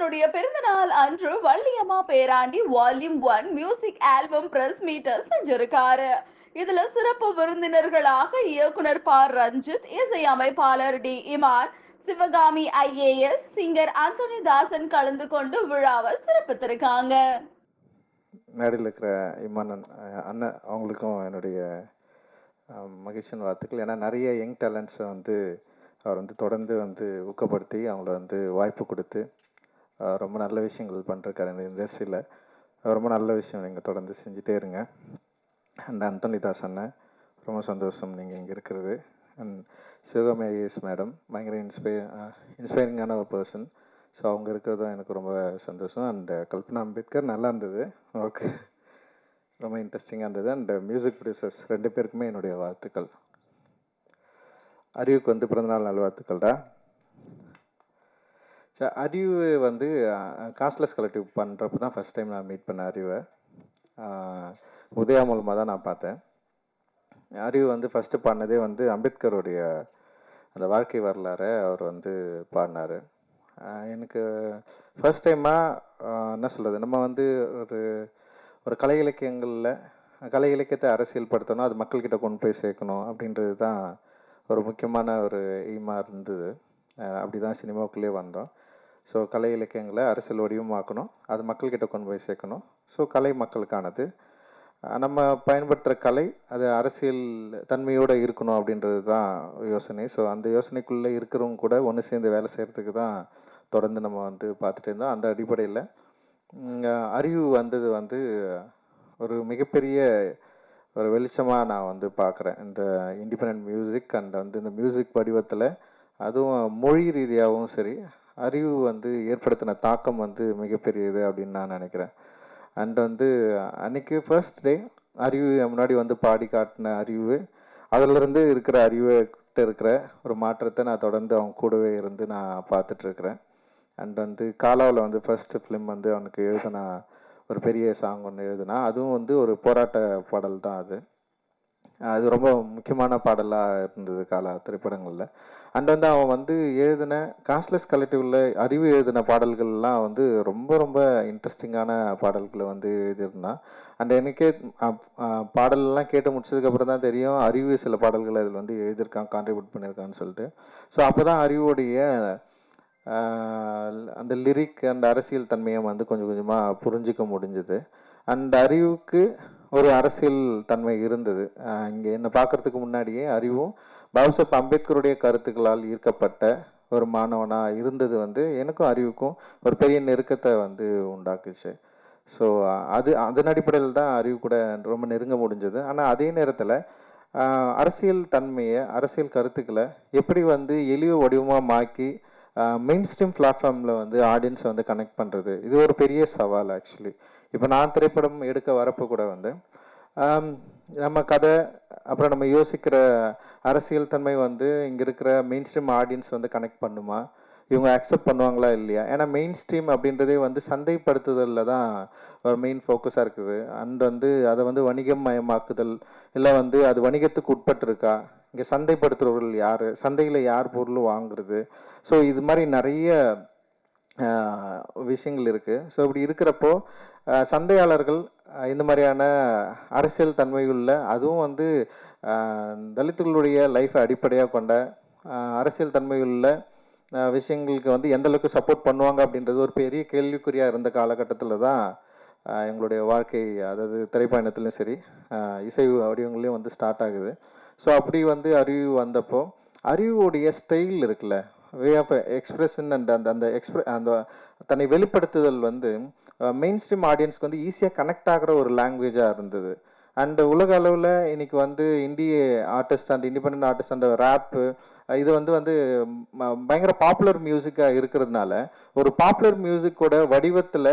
தன்னுடைய பிறந்தநாள் அன்று வள்ளியம்மா பேராண்டி volume one music album press meet செஞ்சிருக்காரு. இதுல சிறப்பு விருந்தினர்களாக இயக்குனர் ப ரஞ்சித் இசை அமைப்பாளர் D. Imman Sivakami IAS singer Anthony Dasan கலந்து கொண்டு விழாவை சிறப்பித்திருக்காங்க. மேடையில் இருக்கிற இமானன் அண்ணன் அவங்களுக்கும் என்னுடைய மகிழ்ச்சியின் மகிழ்ச்சியான வாழ்த்துக்கள். ஏன்னா நிறைய யங் டேலண்ட்ஸை வந்து அவர் வந்து தொடர்ந்து வந்து ஊக்கப்படுத்தி அவங்கள வந்து வாய்ப்பு கொடுத்து ரொம்ப நல்ல விஷயங்கள் பண்ணிருக்காரு இந்த இண்டஸ்ட்ரியில். ரொம்ப நல்ல விஷயம் நீங்கள் தொடர்ந்து செஞ்சுட்டே இருங்க. அண்ட் அந்தோனி தாஸ் அண்ணன் ரொம்ப சந்தோஷம் நீங்கள் இங்கே இருக்கிறது. அண்ட் சிவகாமி ஐஏஎஸ் மேடம் பயங்கர இன்ஸ்பை இன்ஸ்பைரிங்கான ஒரு பர்சன் ஸோ அவங்க இருக்கிறதும் எனக்கு ரொம்ப சந்தோஷம். அண்ட் கல்பனா அம்பேத்கர் நல்லா இருந்தது. ஓகே. ரொம்ப இன்ட்ரெஸ்டிங்காக இருந்தது. அண்ட் மியூசிக் ப்ரொடியூசர்ஸ் ரெண்டு பேருக்குமே என்னுடைய வாழ்த்துக்கள். அறிவுக்கு வந்து பிறந்தநாள் நல்வாழ்த்துக்கள்டா. ஸோ அறிவு வந்து காஸ்ட்லெஸ் கலெக்டிவ் பண்ணுறப்ப தான் ஃபஸ்ட் டைம் நான் மீட் பண்ண அறிவை உதயா மூலமாக தான் நான் பார்த்தேன். அறிவு வந்து ஃபஸ்ட்டு பாடினதே வந்து அம்பேத்கருடைய அந்த வாழ்க்கை வரலாறை அவர் வந்து பாடினார். எனக்கு ஃபர்ஸ்ட் டைமாக என்ன சொல்கிறது நம்ம வந்து ஒரு ஒரு கலை இலக்கியங்களில் கலை இலக்கியத்தை அரசியல் படுத்தணும் அது மக்கள்கிட்ட கொண்டு போய் சேர்க்கணும் அப்படின்றது தான் ஒரு முக்கியமான ஒரு எய்மாக இருந்தது. அப்படி தான் சினிமாவுக்குள்ளே வந்தோம். ஸோ கலை இலக்கியங்களை அரசியல் வடிவமாக்கணும். அது மக்கள்கிட்ட கொண்டு போய் சேர்க்கணும். ஸோ கலை மக்களுக்கானது. நம்ம பயன்படுத்துகிற கலை அது அரசியல் தன்மையோடு இருக்கணும் அப்படின்றது தான் யோசனை. ஸோ அந்த யோசனைக்குள்ளே இருக்கிறவங்க கூட ஒன்று சேர்ந்து வேலை செய்கிறதுக்கு தான் தொடர்ந்து நம்ம வந்து பார்த்துட்டு இருந்தோம். அந்த அடிப்படையில் அறிவு வந்தது வந்து ஒரு மிகப்பெரிய ஒரு வெளிச்சமாக நான் வந்து பார்க்குறேன். இந்த இண்டிபெண்ட் மியூசிக் அண்ட் வந்து இந்த மியூசிக் வடிவத்தில் அதுவும் மொழி ரீதியாகவும் சரி அறிவு வந்து ஏற்படுத்தின தாக்கம் வந்து மிகப்பெரியது அப்படின்னு நான் நினைக்கிறேன். அண்ட் வந்து அன்னைக்கு ஃபர்ஸ்ட் டே அறிவு முன்னாடி வந்து பாடி காட்டின அறிவு அதிலிருந்து இருக்கிற அறிவுகிட்ட இருக்கிற ஒரு மாற்றத்தை நான் தொடர்ந்து அவங்க கூடவே இருந்து நான் பார்த்துட்ருக்குறேன் அண்ட் வந்து காலாவில் வந்து ஃபர்ஸ்ட் ஃபிலிம் வந்து அவனுக்கு எழுதினா ஒரு பெரிய சாங் ஒன்று எழுதினா அதுவும் வந்து ஒரு போராட்ட பாடல் தான் அது. அது ரொம்ப முக்கியமான பாடலாக இருந்தது காலா திரைப்படங்களில். அண்ட் வந்து அவன் வந்து எழுதின காஸ்ட்லெஸ் கலெக்டிவில் அறிவு எழுதின பாடல்கள்லாம் வந்து ரொம்ப ரொம்ப இன்ட்ரெஸ்டிங்கான பாடல்களை வந்து எழுதியிருந்தான். அண்ட் எனக்கே அப்- பாடலெல்லாம் கேட்டு முடிச்சதுக்கப்புறம் தான் தெரியும். அறிவு சில பாடல்கள் அதில் வந்து எழுதியிருக்கான் கான்ட்ரிபியூட் பண்ணியிருக்கான்னு சொல்லிட்டு. ஸோ அப்போ தான் அறிவுடைய அந்த லிரிக் அந்த அரசியல் தன்மையை வந்து கொஞ்சம் கொஞ்சமாக புரிஞ்சிக்க முடிஞ்சுது. அந்த அறிவுக்கு ஒரு அரசியல் தன்மை இருந்தது. இங்கே என்னை பார்க்கறதுக்கு முன்னாடியே அறிவும் பாபாசாஹ் அம்பேத்கருடைய கருத்துக்களால் ஈர்க்கப்பட்ட ஒரு மாணவனாக இருந்தது வந்து எனக்கும் அறிவுக்கும் ஒரு பெரிய நெருக்கத்தை வந்து உண்டாக்குச்சு. ஸோ அது அதன் அடிப்படையில் தான் அறிவு கூட ரொம்ப நெருங்க முடிஞ்சது. ஆனால் அதே நேரத்தில் அரசியல் தன்மையை அரசியல் கருத்துக்களை எப்படி வந்து எளிய வடிவமாக மாக்கி மெயின் ஸ்ட்ரீம் பிளாட்ஃபார்மில் வந்து ஆடியன்ஸை வந்து கனெக்ட் பண்ணுறது இது ஒரு பெரிய சவால் ஆக்சுவலி இப்போ நான் திரைப்படம் எடுக்க வரப்போ கூட வந்து நம்ம கதை அப்புறம் நம்ம யோசிக்கிற அரசியல் தன்மை வந்து இங்கே இருக்கிற மெயின் ஸ்ட்ரீம் ஆடியன்ஸ் வந்து கனெக்ட் பண்ணுமா? இவங்க அக்செப்ட் பண்ணுவாங்களா இல்லையா? ஏன்னா மெயின் ஸ்ட்ரீம் அப்படின்றதே வந்து சந்தைப்படுத்துதலில் தான் ஒரு மெயின் ஃபோக்கஸாக இருக்குது. அண்ட் வந்து அதை வந்து வணிகம் மயமாக்குதல் இல்லை வந்து அது வணிகத்துக்கு உட்பட்டிருக்கா? இங்கே சந்தைப்படுத்துகிறவர்கள் யார்? சந்தையில் யார் பொருள் வாங்குறது? ஸோ இது மாதிரி நிறைய விஷயங்கள் இருக்குது ஸோ இப்படி இருக்கிறப்போ சந்தையாளர்கள் இந்த மாதிரியான அரசியல் தன்மையுள்ள அதுவும் வந்து தலித்துகளுடைய லைஃப்பை அடிப்படையாக கொண்ட அரசியல் தன்மையுள்ள விஷயங்களுக்கு வந்து எந்த அளவுக்கு சப்போர்ட் பண்ணுவாங்க அப்படின்றது ஒரு பெரிய கேள்விக்குறியாக இருந்த காலகட்டத்தில் தான் எங்களுடைய வாழ்க்கை அதாவது திரைப்பயணத்துலையும் சரி இசை வடிவங்களையும் வந்து ஸ்டார்ட் ஆகுது. ஸோ அப்படி வந்து அறிவு வந்தப்போ அறிவுடைய ஸ்டைல் இருக்குல்ல வே ஆஃப் எக்ஸ்பிரஷன் அண்ட் அந்த அந்த எக்ஸ்பிர அந்த தன்னை வெளிப்படுத்துதல் வந்து மெயின் ஸ்ட்ரீம் ஆடியன்ஸ்க்கு வந்து ஈஸியாக கனெக்ட் ஆகிற ஒரு லாங்குவேஜாக இருந்தது. அண்ட் உலக அளவில் இன்னைக்கு வந்து இந்திய artist and independent artist and rap இது வந்து வந்து பயங்கர பாப்புலர் மியூசிக்காக இருக்கிறதுனால ஒரு பாப்புலர் மியூசிக்கோட வடிவத்தில்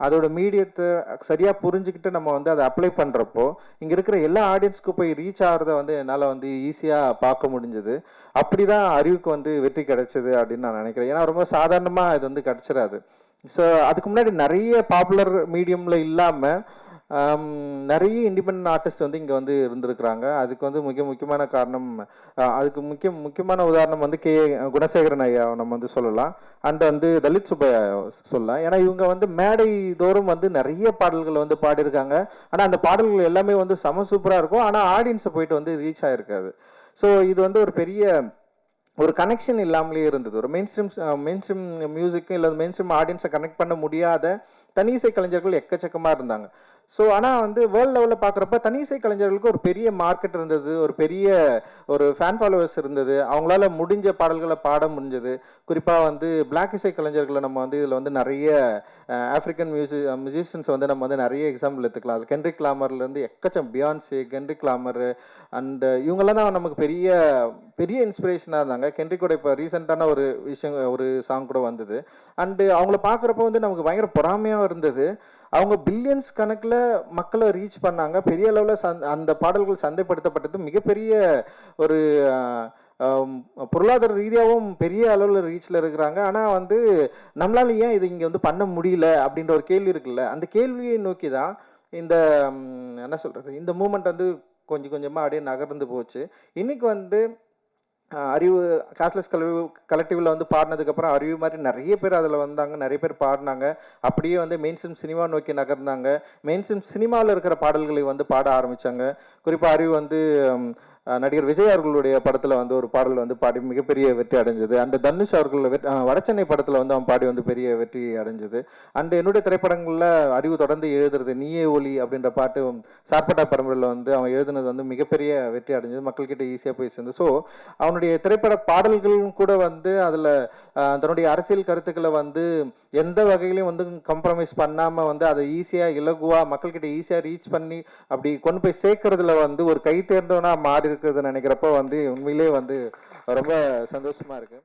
அதோட மீடியத்தை சரியாக புரிஞ்சுக்கிட்டு நம்ம வந்து அதை அப்ளை பண்ணுறப்போ இங்கே இருக்கிற எல்லா ஆடியன்ஸ்க்கு போய் ரீச் ஆகிறத வந்து என்னால் வந்து ஈஸியாக பார்க்க முடிஞ்சது. அப்படி தான் அறிவுக்கு வந்து வெற்றி கிடைச்சது அப்படின்னு நான் நினைக்கிறேன். ஏன்னா ரொம்ப சாதாரணமாக இது வந்து கிடச்சிடாது ஸோ அதுக்கு முன்னாடி நிறைய பாப்புலர் மீடியமில் இல்லாமல் நிறைய இண்டிபெண்ட் ஆர்டிஸ்ட் வந்து இங்கே வந்து இருந்திருக்கிறாங்க. அதுக்கு வந்து மிக முக்கியமான காரணம் அதுக்கு முக்கிய முக்கியமான உதாரணம் வந்து கே குணசேகரன் ஐயா நம்ம வந்து சொல்லலாம். அண்ட் வந்து தலித் சுப்பையா சொல்லலாம். ஏன்னா இவங்க வந்து மேடை தோறும் வந்து நிறைய பாடல்கள் வந்து பாடியிருக்காங்க. ஆனால் அந்த பாடல்கள் எல்லாமே வந்து செம சூப்பராக இருக்கும். ஆனால் ஆடியன்ஸை போயிட்டு வந்து ரீச் ஆகிருக்காது ஸோ இது வந்து ஒரு பெரிய ஒரு கனெக்ஷன் இல்லாமலே இருந்தது. ஒரு மெயின் ஸ்ட்ரீம் மெயின் ஸ்ட்ரீம் மியூசிக்கும் இல்லை மெயின் ஸ்ட்ரீம் ஆடியன்ஸை கனெக்ட் பண்ண முடியாத தனி இசை கலைஞர்கள் எக்கச்சக்கமாக இருந்தாங்க. ஸோ ஆனால் வந்து வேர்ல்டு லெவலில் பார்க்குறப்ப தனி இசை கலைஞர்களுக்கு ஒரு பெரிய மார்க்கெட் இருந்தது ஒரு பெரிய ஒரு ஃபேன் ஃபாலோவர்ஸ் இருந்தது. அவங்களால முடிஞ்ச பாடல்களை பாட முடிஞ்சது. குறிப்பாக வந்து பிளாக் இசை கலைஞர்களை நம்ம வந்து இதில் வந்து நிறைய ஆஃப்ரிக்கன் மியூசி மியூசிஷியன்ஸ் வந்து நம்ம வந்து நிறைய எக்ஸாம்பிள் எடுத்துக்கலாம். அது கென்ரிக் கிளாமர்லேருந்து எக்கச்சம் பியான்ஸே கென்ரிக் கிளாமர் அண்ட் இவங்கெல்லாம் தான் நமக்கு பெரிய பெரிய இன்ஸ்பிரேஷனாக இருந்தாங்க. கென்ரிக்கோட இப்போ ரீசெண்டான ஒரு விஷயம் ஒரு சாங் கூட வந்தது. அண்டு அவங்கள பார்க்குறப்ப வந்து நமக்கு பயங்கர பொறாமையாக இருந்தது. அவங்க பில்லியன்ஸ் கணக்கில் மக்களை ரீச் பண்ணாங்க. பெரிய அளவில் சந் அந்த பாடல்கள் சந்தைப்படுத்தப்பட்டது மிகப்பெரிய ஒரு பொருளாதார ரீதியாகவும் பெரிய அளவில் ரீச்சில் இருக்கிறாங்க. ஆனால் வந்து நம்மளால ஏன் இது இங்கே வந்து பண்ண முடியல அப்படின்ற ஒரு கேள்வி இருக்குல்ல? அந்த கேள்வியை நோக்கி தான் இந்த என்ன சொல்கிறது இந்த மூமெண்ட் வந்து கொஞ்சம் கொஞ்சமாக அப்படியே நகர்ந்து போச்சு. இன்றைக்கி வந்து அறிவு கேஷ்லெஸ் கல்வி கலெக்டிவில் வந்து பாடினதுக்கப்புறம் அறிவு மாதிரி நிறைய பேர் அதில் வந்தாங்க நிறைய பேர் பாடினாங்க. அப்படியே வந்து மெயின் ஸ்ட்ரீம் சினிமா நோக்கி நகர்ந்தாங்க. மெயின் ஸ்ட்ரீம் சினிமாவில் இருக்கிற பாடல்களை வந்து பாட ஆரம்பித்தாங்க குறிப்பாக அறிவு வந்து நடிகர் விஜய் அவர்களுடைய படத்தில் வந்து ஒரு பாடல் வந்து பாடி மிகப்பெரிய வெற்றி அடைஞ்சது. அண்ட் தனுஷ் அவர்கள் வெற்றி அஹ், படத்தில் வந்து அவன் பாடி வந்து பெரிய வெற்றி அடைஞ்சது. அண்ட் என்னுடைய திரைப்படங்களில் அறிவு தொடர்ந்து எழுதுறது நீயே ஒலி அப்படின்ற பாட்டு சார்பட்டா பரம்பரையில் வந்து அவன் எழுதுனது வந்து மிகப்பெரிய வெற்றி அடைஞ்சது. மக்கள்கிட்ட ஈஸியாக போய் சேர்ந்து ஸோ அவனுடைய திரைப்பட பாடல்களும் கூட வந்து அதில் தன்னுடைய அரசியல் கருத்துக்களை வந்து எந்த வகையிலையும் வந்து கம்ப்ரமைஸ் பண்ணாமல் வந்து அதை ஈஸியாக இலகுவாக மக்கள்கிட்ட ஈஸியாக ரீச் பண்ணி அப்படி கொண்டு போய் சேர்க்கறதுல வந்து ஒரு கை தேர்ந்தவனாக மாறி இருக்கிறது நினைக்கிறப்போ வந்து உண்மையிலே வந்து ரொம்ப சந்தோஷமாக இருக்குது